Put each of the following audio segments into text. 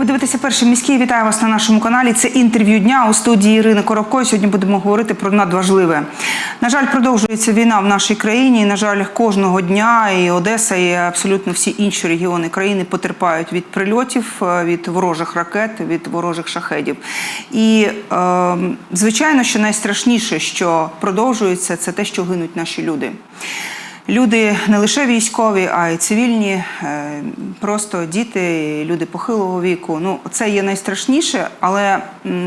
Ви дивитеся перший міський. Вітаю вас на нашому каналі. Це інтерв'ю дня у студії Ірини Коробко. Сьогодні будемо говорити про надважливе. На жаль, продовжується війна в нашій країні. На жаль, кожного дня і Одеса, і абсолютно всі інші регіони країни потерпають від прильотів, е, від ворожих ракет, від ворожих шахедів. І е, звичайно, що найстрашніше, що продовжується, це те, що гинуть наші люди. Люди не лише військові, а й цивільні, е, просто діти, люди похилого віку. Ну, це є найстрашніше, але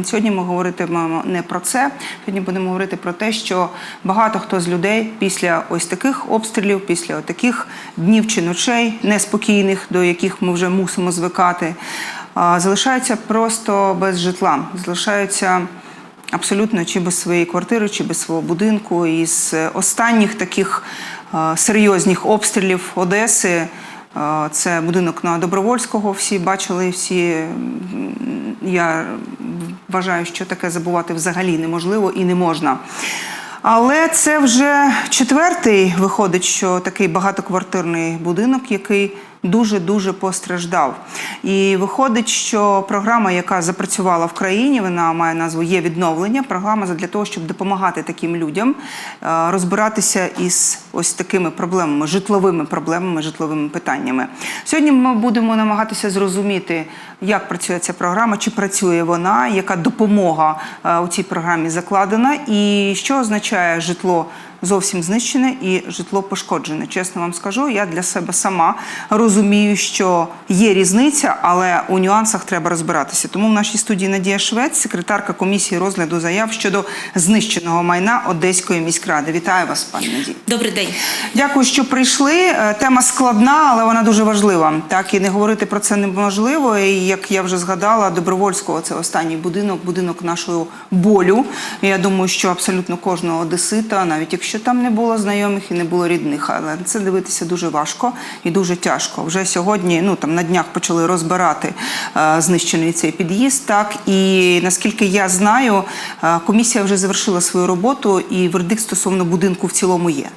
сьогодні ми говоритимемо не про це. Сьогодні будемо говорити про те, що багато хто з людей після ось таких обстрілів, після таких днів чи ночей неспокійних, до яких ми вже мусимо звикати, залишаються просто без житла, залишаються абсолютно чи без своєї квартири, чи без свого будинку. І з останніх таких е, серйозних обстрілів Одеси. Це будинок на Добровольського. Всі бачили, всі я вважаю, що таке забувати взагалі неможливо і не можна. Але це вже четвертий виходить, що такий багатоквартирний будинок, який дуже дуже постраждав. І виходить, що програма, яка запрацювала в країні, вона має назву Є відновлення. Програма для того, щоб допомагати таким людям е, розбиратися із ось такими проблемами, житловими проблемами, житловими питаннями. Сьогодні ми будемо намагатися зрозуміти, як працює ця програма, чи працює вона, яка допомога е, у цій програмі закладена, і що означає житло зовсім знищене і житло пошкоджене. Чесно вам скажу, я для себе сама розумію, що є різниця, але у нюансах треба розбиратися. Тому в нашій студії Надія Швець, секретарка комісії розгляду заяв щодо знищеного майна Одеської міськради. Вітаю вас, пані Надія. Добрий день. Дякую, що прийшли. Е, Тема складна, але вона дуже важлива. Так і не говорити про це неможливо. І як я вже згадала, добровольського це останній будинок, будинок нашого болю. Я думаю, що абсолютно кожного одесита, навіть якщо там не було знайомих і не було рідних, але це дивитися дуже важко і дуже тяжко. Вже сьогодні, ну там на днях почали розбирати е, знищений цей під'їзд. Так і наскільки я знаю, е, комісія вже завершила свою роботу, і вердикт стосовно будинку в цілому є.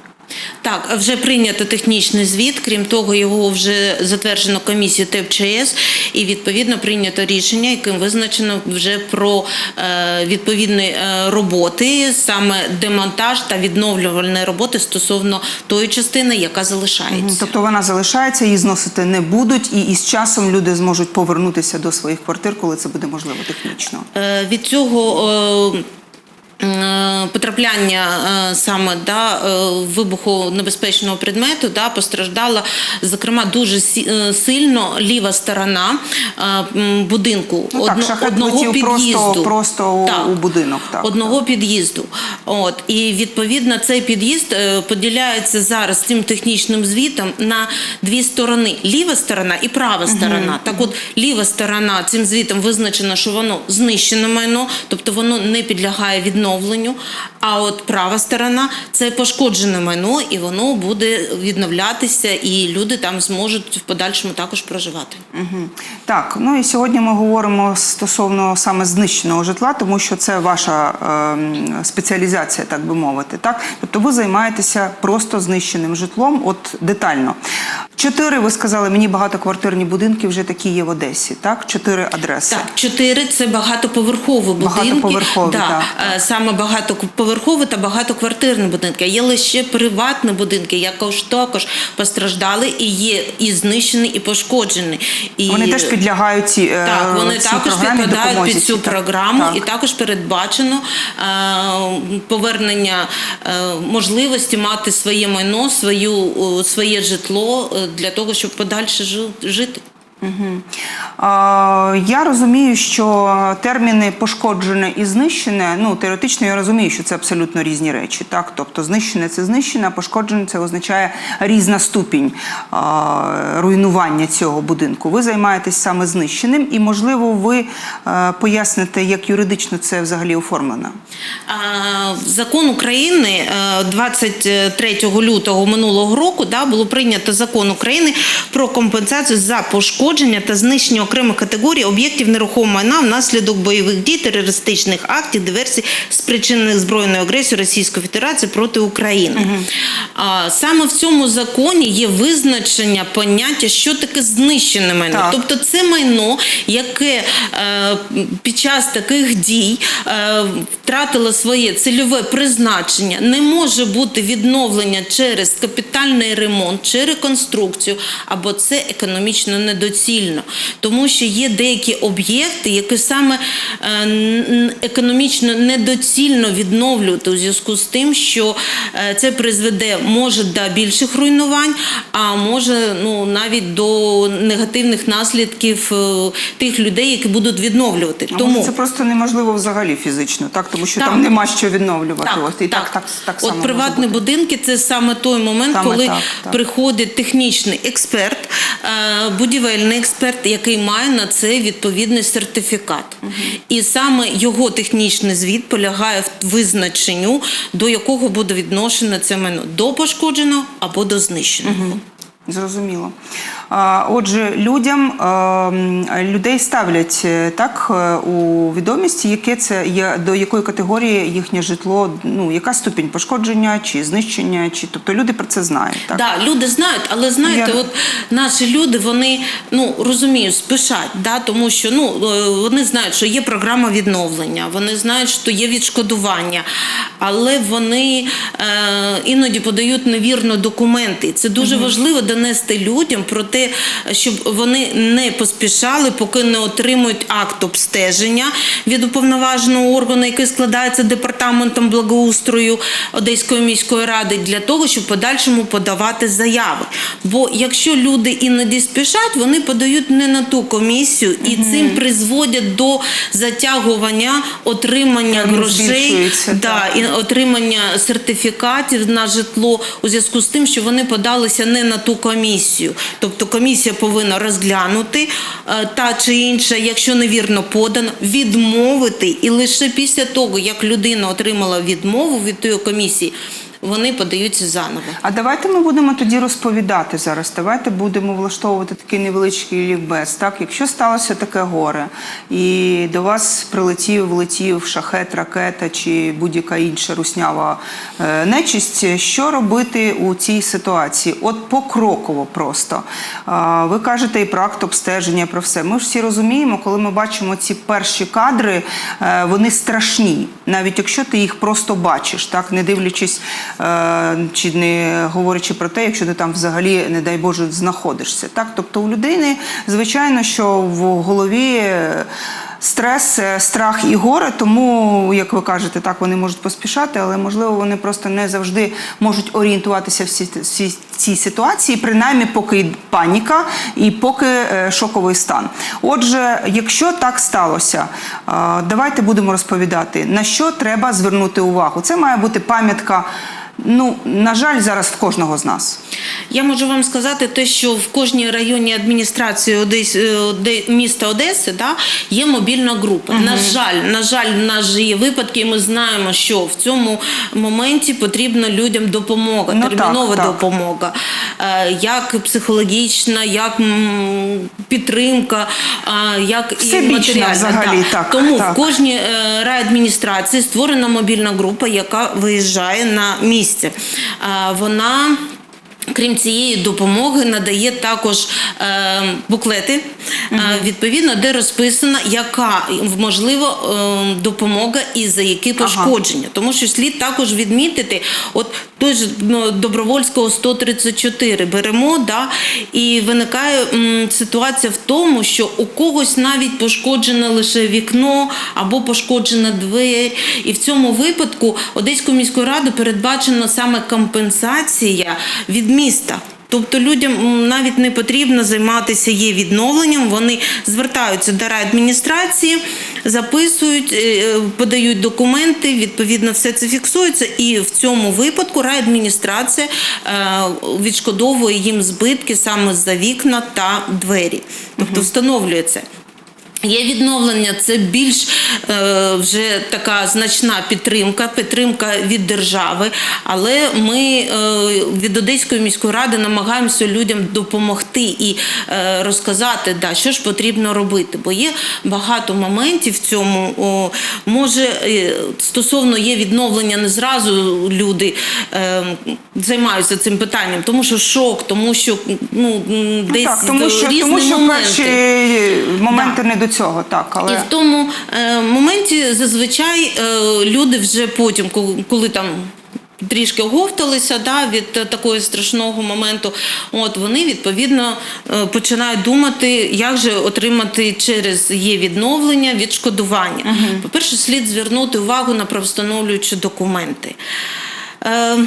Так, вже прийнято технічний звіт. Крім того, його вже затверджено комісією ТЕП-ЧС і відповідно прийнято рішення, яким визначено вже про е, відповідні е, роботи, саме демонтаж та відновлювальні роботи стосовно тої частини, яка залишається. Тобто вона залишається, її зносити не будуть, і із часом люди зможуть повернутися до своїх квартир, коли це буде можливо технічно. Е, Від цього потрапляння е, саме да, е, вибухонебезпечного предмету да, постраждала, зокрема, дуже е, сильно ліва сторона е, будинку Ну, так, шахет летів просто, просто у, Так. у будинок. Так, одного під'їзду. От і відповідно цей під'їзд е, поділяється зараз цим технічним звітом на дві сторони: ліва сторона і права сторона. Так, от ліва сторона цим звітом визначено, що воно знищено майно, тобто воно не підлягає відновленню відновленню а от права сторона це пошкоджене майно, і воно буде відновлятися, і люди там зможуть в подальшому також проживати. Мгм. Так, ну і сьогодні ми говоримо стосовно саме знищеного житла, тому що це ваша ем, спеціалізація, так би мовити. Так, тобто ви займаєтеся просто знищеним житлом, от детально. Чотири, ви сказали, мені багатоквартирні будинки вже такі є в Одесі. Так, чотири адреси. Так, чотири це багатоповерхові будинки. Багатоповерхові, да, так, е, Саме багатоповерхові та багатоквартирні будинки. Є лише приватні будинки, які також постраждали і є і знищені, і пошкоджені. І... Вони теж підлягають ці е, Так, вони цій також підпадають допомозі під цю програму, Так. і також передбачено е, повернення е, можливості мати своє майно, свою, своє житло для того, щоб подальше жи- А, Я розумію, що терміни пошкоджене і знищене. Ну теоретично я розумію, що це абсолютно різні речі. Так, тобто знищене це знищене, а пошкоджене це означає різна ступінь а, руйнування цього будинку. Ви займаєтесь саме знищеним, і можливо, ви е, поясните, як юридично це взагалі оформлено. Закон України е, 23 лютого минулого року да, було прийнято закон України про компенсацію за пошкодження пошкодження та знищення окремих категорій об'єктів нерухомого майна внаслідок бойових дій, терористичних актів, диверсій, спричинених збройною агресією Російської Федерації проти України. А, саме в цьому законі є визначення поняття, що таке знищене майно. Так. Тобто це майно, яке е, під час таких дій е, втратило своє цільове призначення, не може бути відновлення через капітальний ремонт чи реконструкцію, або це економічно недоцільно, тому що є деякі об'єкти, які саме е, економічно недоцільно відновлювати у зв'язку з тим, що це призведе може до більших руйнувань, а може ну навіть до негативних наслідків е, тих людей, які будуть відновлювати. А Тому це просто неможливо взагалі фізично, так тому що Так. там нема що відновлювати. От, і так, так, так, От само може приватні будинки це саме той момент, Саме коли так, так. приходить технічний експерт, е, будівельний експерт, який має на це відповідний сертифікат. І саме його технічний звіт полягає в визначенню, до якого буде відношено це майно до пошкодженого або до знищеного. Зрозуміло. Отже, людям людей ставлять е, так е, у відомість, яке це є до якої категорії їхнє житло, ну яка ступінь пошкодження чи знищення, чи тобто люди про це знають. Так Да, люди знають, але знаєте, Я- от наші люди вони ну розуміють, спішать, да, тому що ну е, вони знають, що є програма відновлення, вони знають, що є відшкодування, але вони е, іноді подають невірно документи. Це дуже важливо донести людям про те, щоб вони не поспішали, поки не отримують акт обстеження від уповноваженого органу, який складається департаментом благоустрою Одеської міської ради, для того, щоб подальшому подавати заяви. Бо якщо люди іноді спішать, вони подають не на ту комісію, і цим призводять до затягування отримання Термін грошей да, і отримання сертифікатів на житло у зв'язку з тим, що вони подалися не на ту комісію. Тобто комісія повинна розглянути е, та чи інша, якщо невірно подано, відмовити, і лише після того, як людина отримала відмову від тієї комісії, вони подаються заново. А давайте ми будемо тоді розповідати зараз. Давайте будемо влаштовувати такий невеличкий лікбез. Так, якщо сталося таке горе, і до вас прилетів, влетів шахет, ракета чи будь-яка інша руснява е, нечисть, що робити у цій ситуації? От покроково просто. Ви кажете і про акт обстеження, про все. Ми ж всі розуміємо, коли ми бачимо ці перші кадри, е, вони страшні, навіть якщо ти їх просто бачиш, так не дивлячись чи не говорячи про те, якщо ти там взагалі, не дай Боже, знаходишся. Так, тобто у людини, звичайно, що в голові. Стрес, е, страх і горе, тому, як ви кажете, так вони можуть поспішати, але можливо вони просто не завжди можуть орієнтуватися в цій, ситуації, принаймні поки паніка і поки е, шоковий стан. Отже, якщо так сталося, е, давайте будемо розповідати, на що треба звернути увагу. Це має бути пам'ятка. Ну, на жаль, зараз в кожного з нас. Я можу вам сказати те, що в кожній районній адміністрації Одес, е, міста Одеси да, є мобільна група. На жаль, на жаль, в нас же є випадки, і ми знаємо, що в цьому моменті потрібна людям допомога, Ну, термінова так. допомога, Е, як психологічна, як підтримка, а, як і Всебічна матеріальна. взагалі, Да. так, Тому так. в кожній е, райадміністрації створена мобільна група, яка виїжджає на місце. Е, Вона Крім цієї допомоги, надає також е, буклети, е, відповідно, де розписано, яка можливо е, допомога і за які пошкодження. Тому що слід також відмітити, от той ж ну, добровольського 134 беремо, да, і виникає м, ситуація в тому, що у когось навіть пошкоджено лише вікно або пошкоджена двері. І в цьому випадку Одеською міською радою передбачена саме компенсація від міста. Тобто людям навіть не потрібно займатися її відновленням. Вони звертаються до райадміністрації, записують, е, подають документи. Відповідно, все це фіксується. І в цьому випадку райадміністрація е, відшкодовує їм збитки саме за вікна та двері. Тобто встановлюється. Є відновлення, це більш е, вже така значна підтримка, підтримка від держави. Але ми е, від Одеської міської ради намагаємося людям допомогти і е, розказати, да, що ж потрібно робити. Бо є багато моментів в цьому. О, може, е, стосовно є відновлення, не зразу люди е, займаються цим питанням, тому що шок, тому що ну, м, десь так, тому що, різні тому що моменти. перші моменти не до цього, так, але І в тому е, моменті зазвичай е, люди вже потім, коли, коли там. Трішки оговталися да, від такого страшного моменту. От вони відповідно е, починають думати, як же отримати через є відновлення відшкодування. По-перше, слід звернути увагу на правостановлюючі документи. Е,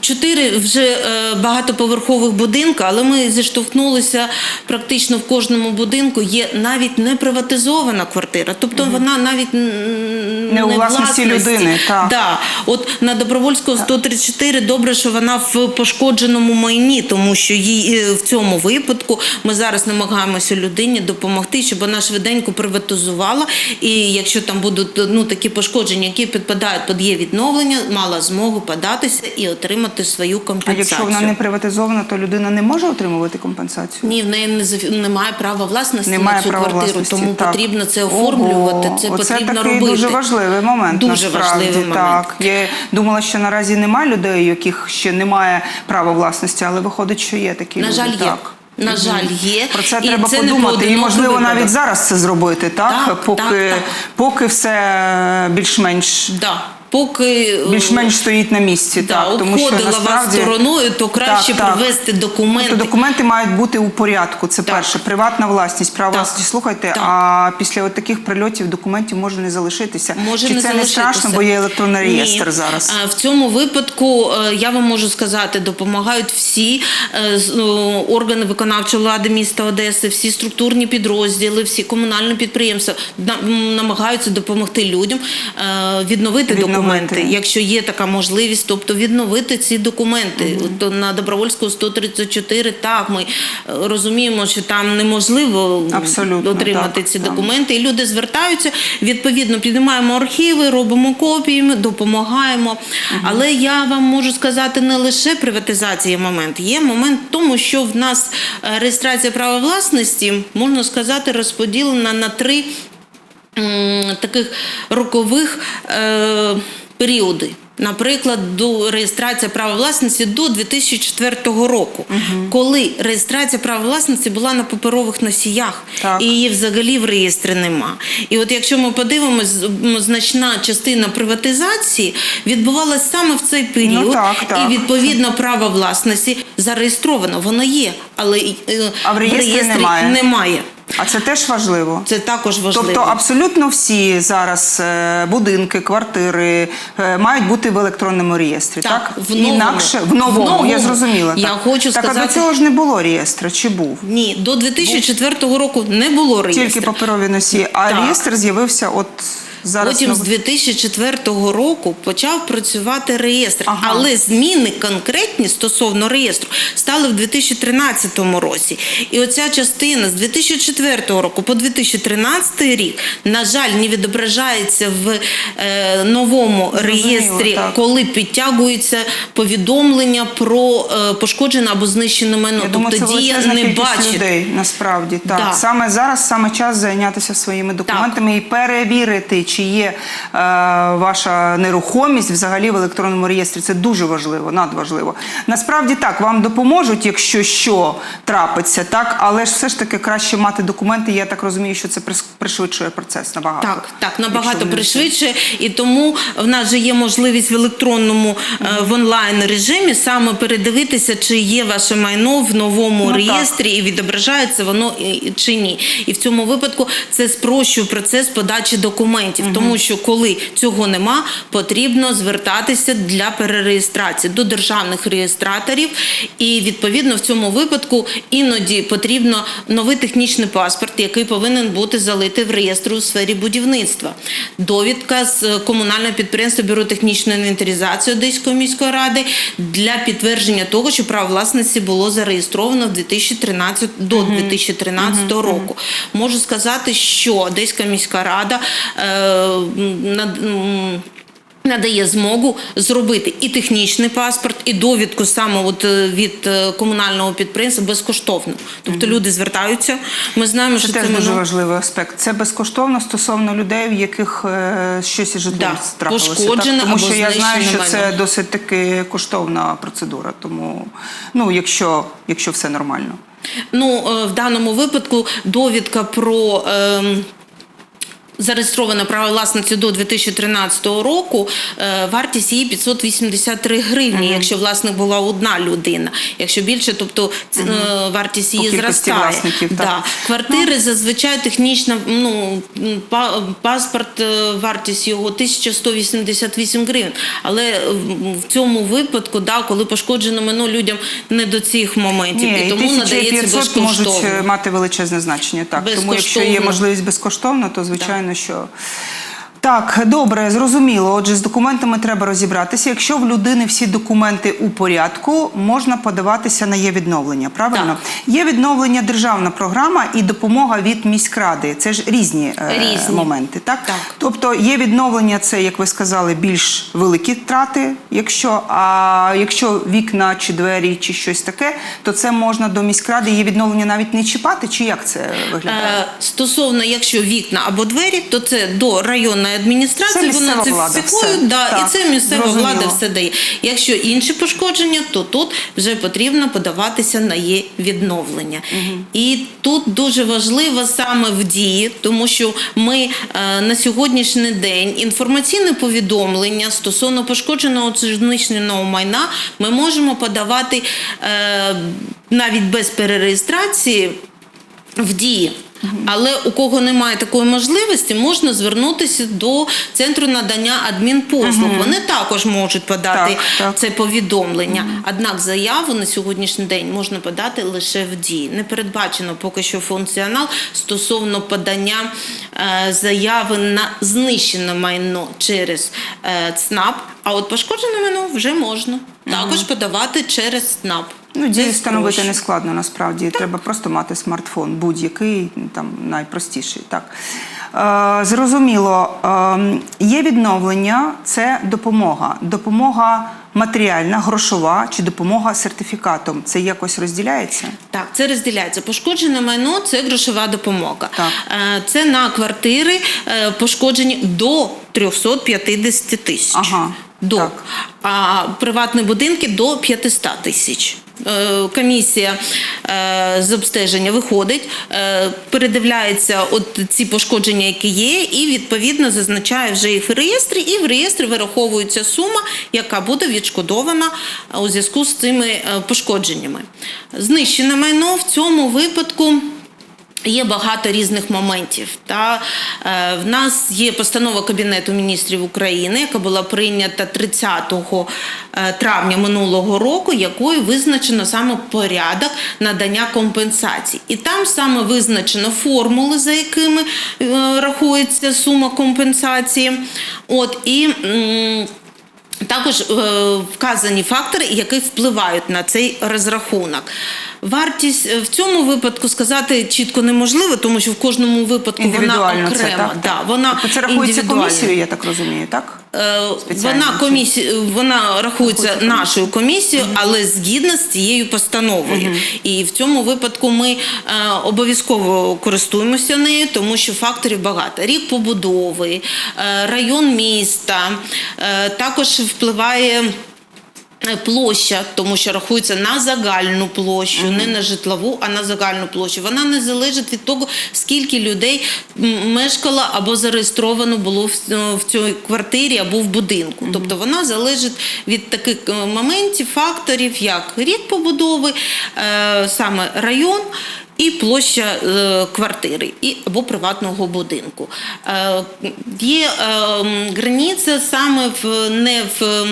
чотири вже е, багатоповерхових будинка, але ми зіштовхнулися практично в кожному будинку. Є навіть не приватизована квартира, тобто вона навіть Не у власності людини, так. Да. От на Добровольського 134 добре, що вона в пошкодженому майні, тому що їй е, в цьому випадку ми зараз намагаємося людині допомогти, щоб вона швиденько приватизувала. І якщо там будуть ну такі пошкодження, які підпадають під є відновлення, мала змогу податися і отримати свою а компенсацію. якщо вона не приватизована, то людина не може отримувати компенсацію? Ні, в неї не немає права власності Немає на цю права квартиру, власності, тому так. потрібно це оформлювати. Ого, Це потрібно такий робити. дуже важливий момент. Дуже насправді, важливий момент. Так, я думала, що наразі немає людей, яких ще немає права власності, але виходить, що є такі На люди. жаль, є. Так. На жаль, є. Про це І треба це подумати, і можливо випадок. навіть зараз це зробити, так? Так, поки, так, так. поки все більш-менш Да. Поки е, більш-менш стоїть на місці, да, так тому що насправді вас стороною, то краще Так, так. документи. Тобто документи мають бути у порядку. Це Так. перше, приватна власність, право Так. власності. Слухайте, Так. а після от таких прильотів документів може не залишитися. Може Чи не це залишитися. не страшно, бо є електронний реєстр Ні. зараз? А, В цьому випадку е, я вам можу сказати, допомагають всі е, органи виконавчої влади міста Одеси, всі структурні підрозділи, всі комунальні підприємства на- намагаються допомогти людям відновити, Відновити. Документи, якщо є така можливість, тобто відновити ці документи. То на Добровольського 134 так ми е, розуміємо, що там неможливо Абсолютно, отримати так, ці так. документи. І люди звертаються. Відповідно, піднімаємо архіви, робимо копії, ми допомагаємо. Але я вам можу сказати, не лише приватизація момент. Є момент в тому, що в нас е, реєстрація права власності, можна сказати, розподілена на три таких рокових е, періоди. Наприклад, до реєстрація права власності до 2004 року, коли реєстрація права власності була на паперових носіях, Так. і її взагалі в реєстрі нема. І от якщо ми подивимось, значна частина приватизації відбувалася саме в цей період, Ну, так, так. і відповідно право власності зареєстровано, воно є, але е, А в реєстрі немає. немає. А це теж важливо. Це також важливо. Тобто абсолютно всі зараз е, будинки, квартири е, мають бути в електронному реєстрі, так? Так, в новому. Інакше в новому, В новому. я зрозуміла. Я так. хочу так, а до цього ж не було реєстру, чи був? Ні, до 2004 року не було реєстру. Тільки паперові носії, а Так. реєстр з'явився от зараз. Потім з новий. 2004 року почав працювати реєстр, Ага. але зміни конкретні стосовно реєстру стали в 2013 році. І оця частина з 2004 року по 2013 рік, на жаль, не відображається в е, новому реєстрі, так. коли підтягуються повідомлення про е, пошкоджене або знищене майно. Я думаю, тобто це дія не бачить. людей насправді. Так. Да. Саме зараз саме час зайнятися своїми документами і перевірити, чи є е, ваша нерухомість взагалі в електронному реєстрі. Це дуже важливо, надважливо. Насправді так, вам допоможуть, якщо що трапиться, так, але ж все ж таки краще мати документи. Я так розумію, що це пришвидшує процес набагато. Так, так, набагато пришвидшує, і тому в нас же є можливість в електронному е, в онлайн режимі саме передивитися, чи є ваше майно в новому Ну, так. реєстрі і відображається воно чи ні. І в цьому випадку це спрощує процес подачі документів. Тому що коли цього нема, потрібно звертатися для перереєстрації до державних реєстраторів. І відповідно в цьому випадку іноді потрібно новий технічний паспорт, який повинен бути залитий в реєстр у сфері будівництва. Довідка з комунального підприємства Бюро технічної інвентаризації Одеської міської ради для підтвердження того, що право власності було зареєстровано в 2013 до 2013 року. Можу сказати, що Одеська міська рада е, Надає змогу зробити і технічний паспорт, і довідку саме от е, від е, комунального підприємства безкоштовно. Тобто люди звертаються. Ми знаємо, Це що теж це дуже минуло. важливий аспект. Це безкоштовно стосовно людей, в яких е, щось із житлом Да, трапилося. пошкоджене так? Тому або що я знаю, що це досить таки коштовна процедура. Тому, ну, якщо, якщо все нормально. Ну, е, в даному випадку довідка про. ем, Зареєстроване право власності до 2013 року, е, вартість її 583 гривні, якщо власник була одна людина. Якщо більше, тобто е, вартість її зростає. так. Да. Квартири зазвичай технічна, ну, паспорт, е, вартість його 1188 гривень. Але в- цьому випадку, да, коли пошкоджено майно людям не до цих моментів, Ні, і і тому надається 1500 можуть мати величезне значення. Так, тому якщо є можливість безкоштовно, то звичайно, що. Так, добре, зрозуміло. Отже, з документами треба розібратися. Якщо в людини всі документи у порядку, можна подаватися на є відновлення. Правильно? Є відновлення державна програма і допомога від міськради. Це ж різні, е, моменти. Так? Так. Тобто є відновлення, це, як ви сказали, більш великі втрати, якщо, а якщо вікна чи двері, чи щось таке, то це можна до міськради є відновлення навіть не чіпати, чи як це виглядає? Е, Стосовно, якщо вікна або двері, то це до районної адміністрації, Це вони місцева це фіксують, да, Так, і це місцева зрозуміло. влада все дає. Якщо інші пошкодження, то тут вже потрібно подаватися на є відновлення. І тут дуже важливо саме в дії, тому що ми е, на сьогоднішній день інформаційне повідомлення стосовно пошкодженого чи знищеного майна ми можемо подавати е, навіть без перереєстрації в дії. Але у кого немає такої можливості, можна звернутися до центру надання адмінпослуг. Вони також можуть подати Так, так. це повідомлення. Однак заяву на сьогоднішній день можна подати лише в дії. Не передбачено поки що функціонал стосовно подання е, заяви на знищене майно через е, ЦНАП. А от пошкоджене майно вже можна також подавати через ЦНАП. Ну, дії встановити не складно насправді. Треба просто мати смартфон, будь-який там найпростіший. Так е, зрозуміло, е, є відновлення, це допомога. Допомога матеріальна, грошова чи допомога сертифікатом. Це якось розділяється? Так, це розділяється. Пошкоджене майно це грошова допомога. Так. Е, Це на квартири е, пошкоджені до 350 тисяч. Ага, До. так. А приватні будинки до 500 тисяч. Е, Комісія е, з обстеження виходить, е, передивляється от ці пошкодження, які є, і відповідно зазначає вже їх в реєстрі, і в реєстрі вираховується сума, яка буде відшкодована у зв'язку з цими пошкодженнями. Знищене майно в цьому випадку. Є багато різних моментів. Та е, в нас є постанова Кабінету міністрів України, яка була прийнята 30 е, травня минулого року, якою визначено саме порядок надання компенсацій. І там саме визначено формули, за якими е, рахується сума компенсації. От і. м, також е, вказані фактори, які впливають на цей розрахунок. Вартість е, в цьому випадку сказати чітко неможливо, тому що в кожному випадку вона окрема. це, так? Да, вона Тобто це рахується індивідуальна. комісією, я так розумію, так? Вона комісія, вона рахується нашою комісією, але згідно з цією постановою. І в цьому випадку ми е, обов'язково користуємося нею, тому що факторів багато. Рік побудови, е, район міста, е, також впливає. Е, площа, тому що рахується на загальну площу, не на житлову, а на загальну площу. Вона не залежить від того, скільки людей мешкало або зареєстровано було в, е, цій квартирі або в будинку. Тобто вона залежить від таких е, моментів, факторів, як рік побудови, е, саме район. І площа е, квартири і або приватного будинку. Е, є е, м, границя саме в не в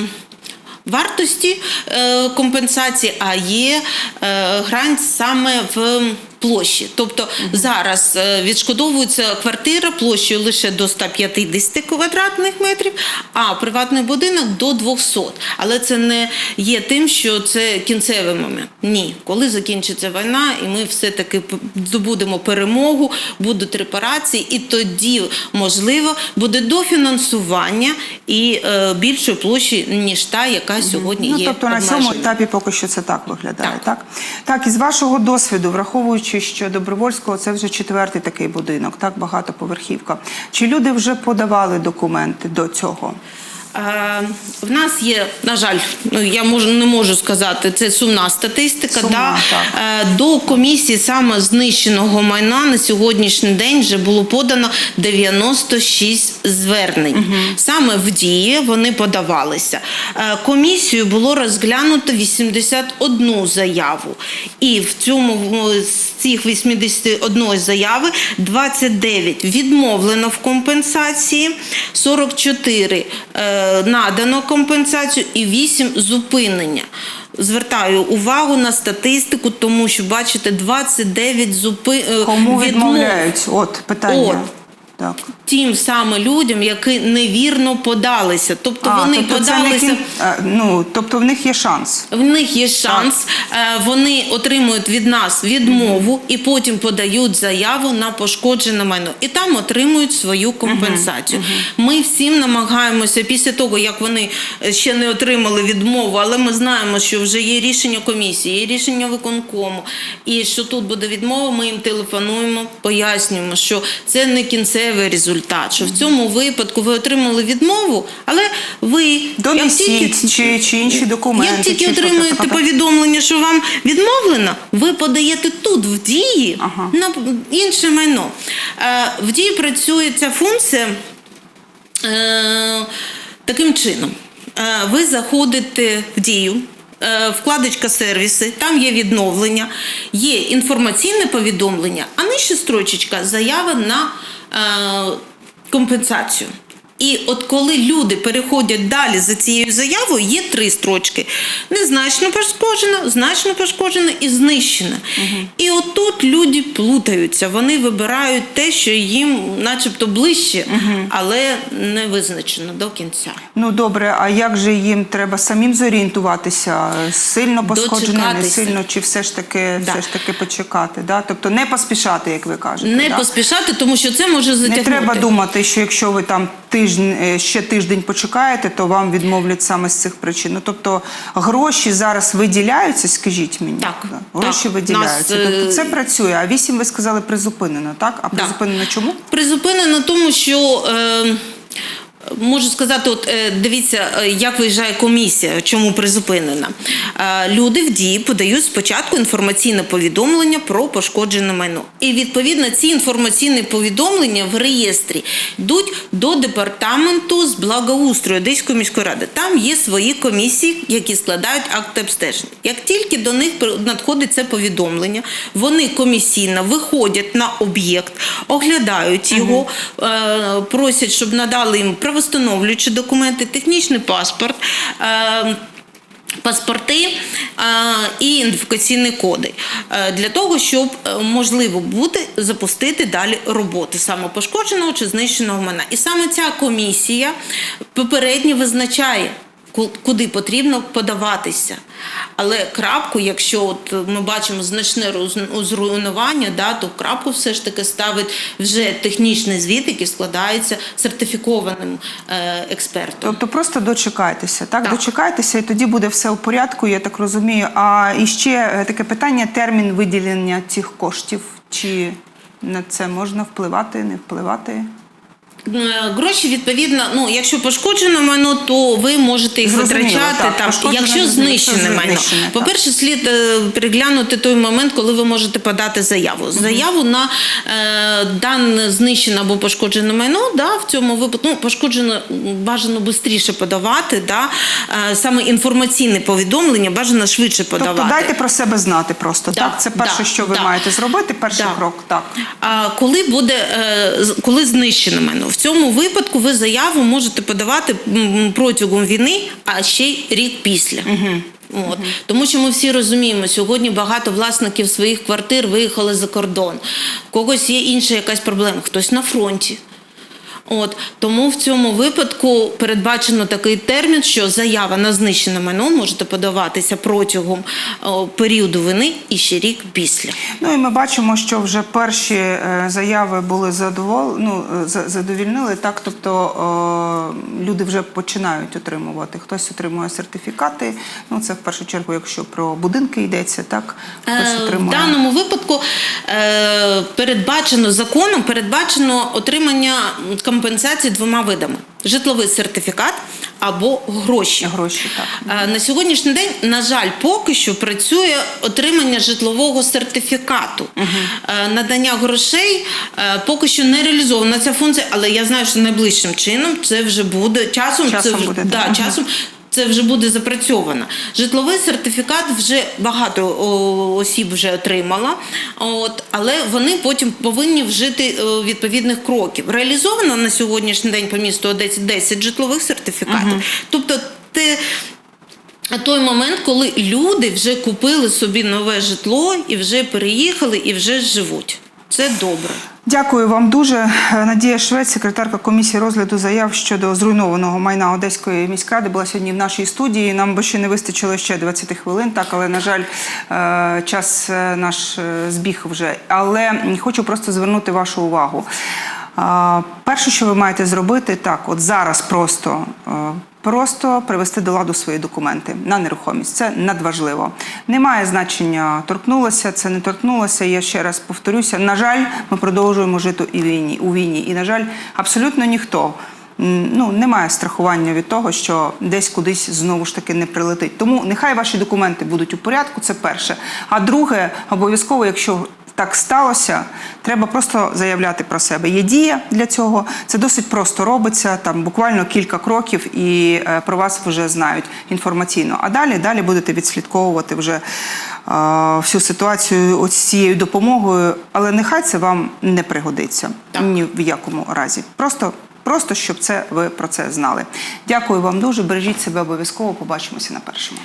вартості е, компенсації, а є е, грань саме в площі. Тобто зараз е, відшкодовується квартира площею лише до 150 квадратних метрів, а приватний будинок до 200. Але це не є тим, що це кінцевий момент. Ні, коли закінчиться війна, і ми все-таки п- здобудемо перемогу, будуть репарації, і тоді, можливо, буде дофінансування і е, більшої площі, ніж та, яка сьогодні Ну, є. тобто на цьому етапі поки що це так виглядає, Так. так? Так, із вашого досвіду, враховуючи, що Добровольського це вже четвертий такий будинок, так багатоповерхівка. Чи люди вже подавали документи до цього? Е, В нас є, на жаль, ну я можу не можу сказати, це сумна статистика. Сумна, да. так. Е, До комісії саме знищеного майна на сьогоднішній день вже було подано 96 звернень. Саме в дії вони подавалися. Е, Комісією було розглянуто 81 заяву. І в цьому з цих 81 заяви 29 відмовлено в компенсації, 44 е, надано компенсацію і 8 зупинення. Звертаю увагу на статистику, тому що бачите, 29 зупи... е, Кому відмов. відмовляють? От питання. От. Так. Тим саме людям, які невірно подалися. Тобто вони тобто, подалися. кін... ну, тобто в них є шанс. В них є шанс, е, вони отримують від нас відмову і потім подають заяву на пошкоджене майно, і там отримують свою компенсацію. Ми всім намагаємося після того, як вони е, ще не отримали відмову, але ми знаємо, що вже є рішення комісії, є рішення виконкому, і що тут буде відмова. Ми їм телефонуємо, пояснюємо, що це не кінцевий результат. Що в цьому випадку ви отримали відмову, але ви як тільки- чи, чи інші документи. як тільки чи отримуєте фото- повідомлення, що вам відмовлено, ви подаєте тут в дії Ага. на інше майно. Е, В дії працює ця функція е, таким чином. Е, Ви заходите в дію. Вкладочка сервіси, там є відновлення, є інформаційне повідомлення, а нижче строчечка заява на компенсацію. І от коли люди переходять далі за цією заявою, є три строчки: незначно пошкоджено, значно пошкоджено і знищено. І от тут люди плутаються, вони вибирають те, що їм, начебто, ближче, але не визначено до кінця. Ну добре, а як же їм треба самим зорієнтуватися? Сильно пошкоджено, не сильно, чи все ж таки, Да. все ж таки почекати? Да? Тобто не поспішати, як ви кажете. Не да? поспішати, тому що це може Не треба думати, що якщо ви там тиждень е, ще тиждень почекаєте, то вам відмовлять саме з цих причин. Ну тобто гроші зараз виділяються, скажіть мені. Так, Гроші так. виділяються. Нас, е, Тобто це працює. А вісім ви сказали призупинено, так? А призупинено чому? Призупинено тому, що. Е, Можу сказати, от е, дивіться, е, як виїжджає комісія, чому призупинена. Е, Люди в дії подають спочатку інформаційне повідомлення про пошкоджене майно. І відповідно ці інформаційні повідомлення в реєстрі йдуть до департаменту з благоустрою Одеської міської ради. Там є свої комісії, які складають акти обстеження. Як тільки до них надходить це повідомлення, вони комісійно виходять на об'єкт, оглядають його, е, просять, щоб надали їм правостановлюючі документи, технічний паспорт. е, Паспорти е, і ідентифікаційні коди е, для того, щоб можливо бути запустити далі роботи саме пошкодженого чи знищеного майна. І саме ця комісія попередньо визначає, куди потрібно подаватися. Але крапку, якщо от ми бачимо значне зруйнування, да, то крапку все ж таки ставить вже технічний звіт, який складається сертифікованим е, експертом. Тобто просто дочекайтеся, так? Так. Дочекайтеся, і тоді буде все в порядку, я так розумію. А і ще е, таке питання: термін виділення цих коштів. Чи на це можна впливати, не впливати? Е, Гроші відповідно, ну якщо пошкоджено майно, то ви можете їх Зрозуміло, витрачати так. там. Якщо знищене майно, по-перше, слід е, переглянути той момент, коли ви можете подати заяву. Заяву на е, дане знищене або пошкоджене майно, да, в цьому випадку ну, пошкоджено бажано швидше подавати, да, е, саме інформаційне повідомлення бажано швидше подавати. Тобто дайте про себе знати просто. Да, так, це перше, да, що ви да. маєте зробити. Перший Да. крок. Так. А коли буде е, коли знищено майно? В цьому випадку ви заяву можете подавати протягом війни, а ще й рік після. От. Тому що ми всі розуміємо, сьогодні багато власників своїх квартир виїхали за кордон. У когось є інша якась проблема, хтось на фронті. От тому в цьому випадку передбачено такий термін, що заява на знищене майно можете подаватися протягом о, періоду вини і ще рік після. Ну і ми бачимо, що вже перші е, заяви були задовол... ну, е, задовільнили. Так, тобто е, люди вже починають отримувати. Хтось отримує сертифікати. Ну це в першу чергу, якщо про будинки йдеться, так хтось Е, В даному випадку е, передбачено законом передбачено отримання компенсації двома видами: житловий сертифікат або гроші. Гроші, так. Е, На сьогоднішній день, на жаль, поки що працює отримання житлового сертифікату. Угу. Надання грошей е, поки що не реалізована ця функція, але я знаю, що найближчим чином це вже буде часом. це вже, буде, да, так. Часом це вже буде запрацьовано. Житловий сертифікат вже багато осіб вже отримало, от, але вони потім повинні вжити е, відповідних кроків. Реалізовано на сьогоднішній день по місту Одесі 10 житлових сертифікатів. Тобто те. Той момент, коли люди вже купили собі нове житло і вже переїхали, і вже живуть. Це добре. Дякую вам дуже. Е, Надія Швець, секретарка комісії розгляду заяв щодо зруйнованого майна Одеської міськради, була сьогодні в нашій студії. Нам би ще не вистачило ще 20 хвилин, так, але на жаль, е, час е, наш збіг вже. Але хочу просто звернути вашу увагу. Перше, що ви маєте зробити, так, от зараз просто. Просто привести до ладу свої документи на нерухомість. Це надважливо. Немає значення торкнулося, це не торкнулося. Я ще раз повторюся. На жаль, ми продовжуємо жити і війні у війні. І на жаль, абсолютно ніхто. Ну, немає страхування від того, що десь кудись знову ж таки не прилетить. Тому нехай ваші документи будуть у порядку. Це перше. А друге, обов'язково, якщо так сталося, треба просто заявляти про себе. Є дія для цього. Це досить просто робиться. Там буквально кілька кроків, і е, про вас вже знають інформаційно. А далі далі будете відслідковувати вже е, всю ситуацію ось цією допомогою. Але нехай це вам не пригодиться ні в якому разі. Просто. Просто щоб це ви про це знали. Дякую вам дуже. Бережіть себе обов'язково. Побачимося на першому.